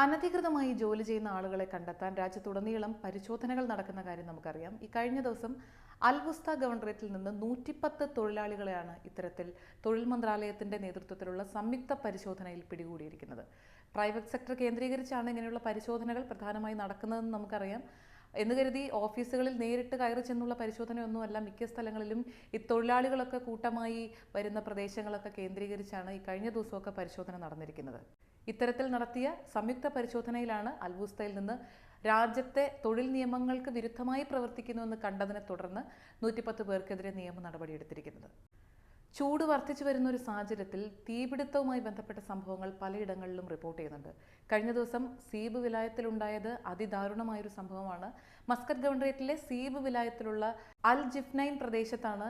അനധികൃതമായി ജോലി ചെയ്യുന്ന ആളുകളെ കണ്ടെത്താൻ രാജ്യത്തുടനീളം പരിശോധനകൾ നടക്കുന്ന കാര്യം നമുക്കറിയാം. ഈ കഴിഞ്ഞ ദിവസം അൽവുസ്ത ഗവൺറേറ്റിൽ നിന്ന് നൂറ്റിപ്പത്ത് തൊഴിലാളികളെയാണ് ഇത്തരത്തിൽ തൊഴിൽ മന്ത്രാലയത്തിന്റെ നേതൃത്വത്തിലുള്ള സംയുക്ത പരിശോധനയിൽ പിടികൂടിയിരിക്കുന്നത്. പ്രൈവറ്റ് സെക്ടർ കേന്ദ്രീകരിച്ചാണ് ഇങ്ങനെയുള്ള പരിശോധനകൾ പ്രധാനമായി നടക്കുന്നതെന്ന് നമുക്കറിയാം. എന്ന് കരുതി ഓഫീസുകളിൽ നേരിട്ട് കയറി ചെന്നുള്ള പരിശോധനയൊന്നുമല്ല. മിക്ക സ്ഥലങ്ങളിലും ഈ തൊഴിലാളികളൊക്കെ കൂട്ടമായി വരുന്ന പ്രദേശങ്ങളൊക്കെ കേന്ദ്രീകരിച്ചാണ് ഈ കഴിഞ്ഞ ദിവസമൊക്കെ പരിശോധന നടന്നിരിക്കുന്നത്. ഇത്തരത്തിൽ നടത്തിയ സംയുക്ത പരിശോധനയിലാണ് അൽബൂസ്തയിൽ നിന്ന് രാജ്യത്തെ തൊഴിൽ നിയമങ്ങൾക്ക് വിരുദ്ധമായി പ്രവർത്തിക്കുന്നുവെന്ന് കണ്ടതിനെ തുടർന്ന് നൂറ്റിപ്പത്ത് പേർക്കെതിരെ നിയമ നടപടിയെടുത്തിരിക്കുന്നത് ചൂട് വർദ്ധിച്ചു വരുന്ന ഒരു സാഹചര്യത്തിൽ തീപിടുത്തവുമായി ബന്ധപ്പെട്ട സംഭവങ്ങൾ പലയിടങ്ങളിലും റിപ്പോർട്ട് ചെയ്യുന്നുണ്ട്. കഴിഞ്ഞ ദിവസം സീബ് വിലായത്തിലുണ്ടായത് അതിദാരുണമായൊരു സംഭവമാണ്. മസ്കറ്റ് ഗവൺറേറ്റിലെ സീബ് വിലായത്തിലുള്ള അൽ ജിഫ്നൈൻ പ്രദേശത്താണ്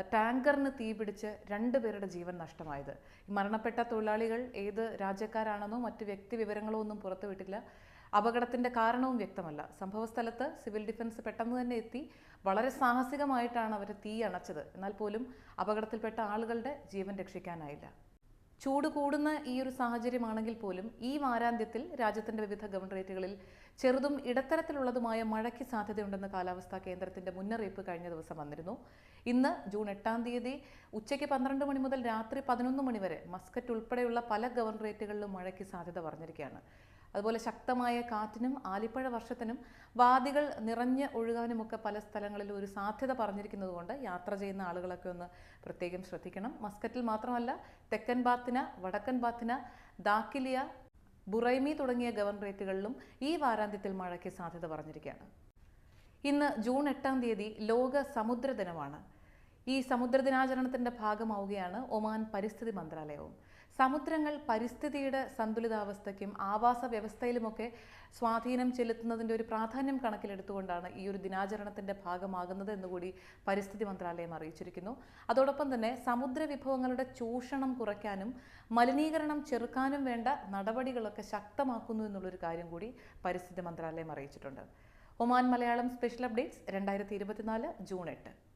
ടാങ്കറിന് തീപിടിച്ച് രണ്ടുപേരുടെ ജീവൻ നഷ്ടമായത്. മരണപ്പെട്ട തൊഴിലാളികൾ ഏത് രാജ്യക്കാരാണെന്നോ മറ്റ് വ്യക്തി വിവരങ്ങളോ ഒന്നും പുറത്തുവിട്ടില്ല അപകടത്തിന്റെ കാരണവും വ്യക്തമല്ല. സംഭവസ്ഥലത്ത് സിവിൽ ഡിഫൻസ് പെട്ടെന്ന് തന്നെ എത്തി. വളരെ സാഹസികമായിട്ടാണ് അവർ തീ അണച്ചത്. എന്നാൽ പോലും അപകടത്തിൽപ്പെട്ട ആളുകളുടെ ജീവൻ രക്ഷിക്കാനായില്ല. ചൂട് കൂടുന്ന ഈ ഒരു സാഹചര്യമാണെങ്കിൽ പോലും ഈ വാരാന്ത്യത്തിൽ രാജ്യത്തിന്റെ വിവിധ ഗവൺറേറ്റുകളിൽ ചെറുതും ഇടത്തരത്തിലുള്ളതുമായ മഴയ്ക്ക് സാധ്യതയുണ്ടെന്ന് കാലാവസ്ഥാ കേന്ദ്രത്തിന്റെ മുന്നറിയിപ്പ് കഴിഞ്ഞ ദിവസം വന്നിരുന്നു. ഇന്ന് ജൂൺ എട്ടാം തീയതി ഉച്ചയ്ക്ക് പന്ത്രണ്ട് മണി മുതൽ രാത്രി പതിനൊന്ന് മണി വരെ മസ്കറ്റ് ഉൾപ്പെടെയുള്ള പല ഗവൺറേറ്റുകളിലും മഴയ്ക്ക് സാധ്യത പറഞ്ഞിരിക്കുകയാണ്. അതുപോലെ ശക്തമായ കാറ്റിനും ആലിപ്പഴ വർഷത്തിനും വാദികൾ നിറഞ്ഞ് ഒഴുകാനുമൊക്കെ പല സ്ഥലങ്ങളിലും ഒരു സാധ്യത പറഞ്ഞിരിക്കുന്നത് യാത്ര ചെയ്യുന്ന ആളുകളൊക്കെ ഒന്ന് പ്രത്യേകം ശ്രദ്ധിക്കണം. മസ്കറ്റിൽ മാത്രമല്ല തെക്കൻ ബാത്തിന വടക്കൻ ബാത്തിന ദാക്കിലിയ ബുറൈമി തുടങ്ങിയ ഗവർണറേറ്റുകളിലും ഈ വാരാന്ത്യത്തിൽ മഴയ്ക്ക് സാധ്യത പറഞ്ഞിരിക്കുകയാണ്. ഇന്ന് ജൂൺ എട്ടാം തീയതി ലോക സമുദ്ര ദിനമാണ് ഈ സമുദ്ര ദിനാചരണത്തിന്റെ ഭാഗമാവുകയാണ് ഒമാൻ പരിസ്ഥിതി മന്ത്രാലയവും. സമുദ്രങ്ങൾ പരിസ്ഥിതിയുടെ സന്തുലിതാവസ്ഥയ്ക്കും ആവാസ വ്യവസ്ഥയിലുമൊക്കെ സ്വാധീനം ചെലുത്തുന്നതിന്റെ ഒരു പ്രാധാന്യം കണക്കിലെടുത്തുകൊണ്ടാണ് ഈ ഒരു ദിനാചരണത്തിന്റെ ഭാഗമാകുന്നത് എന്നുകൂടി പരിസ്ഥിതി മന്ത്രാലയം അറിയിച്ചിരിക്കുന്നു. അതോടൊപ്പം തന്നെ സമുദ്ര വിഭവങ്ങളുടെ ചൂഷണം കുറയ്ക്കാനും മലിനീകരണം ചെറുക്കാനും വേണ്ട നടപടികളൊക്കെ ശക്തമാക്കുന്നു എന്നുള്ളൊരു കാര്യം കൂടി പരിസ്ഥിതി മന്ത്രാലയം അറിയിച്ചിട്ടുണ്ട്. ഒമാൻ മലയാളം സ്പെഷ്യൽ അപ്ഡേറ്റ്സ് രണ്ടായിരത്തി ഇരുപത്തിനാല് ജൂൺ എട്ട്.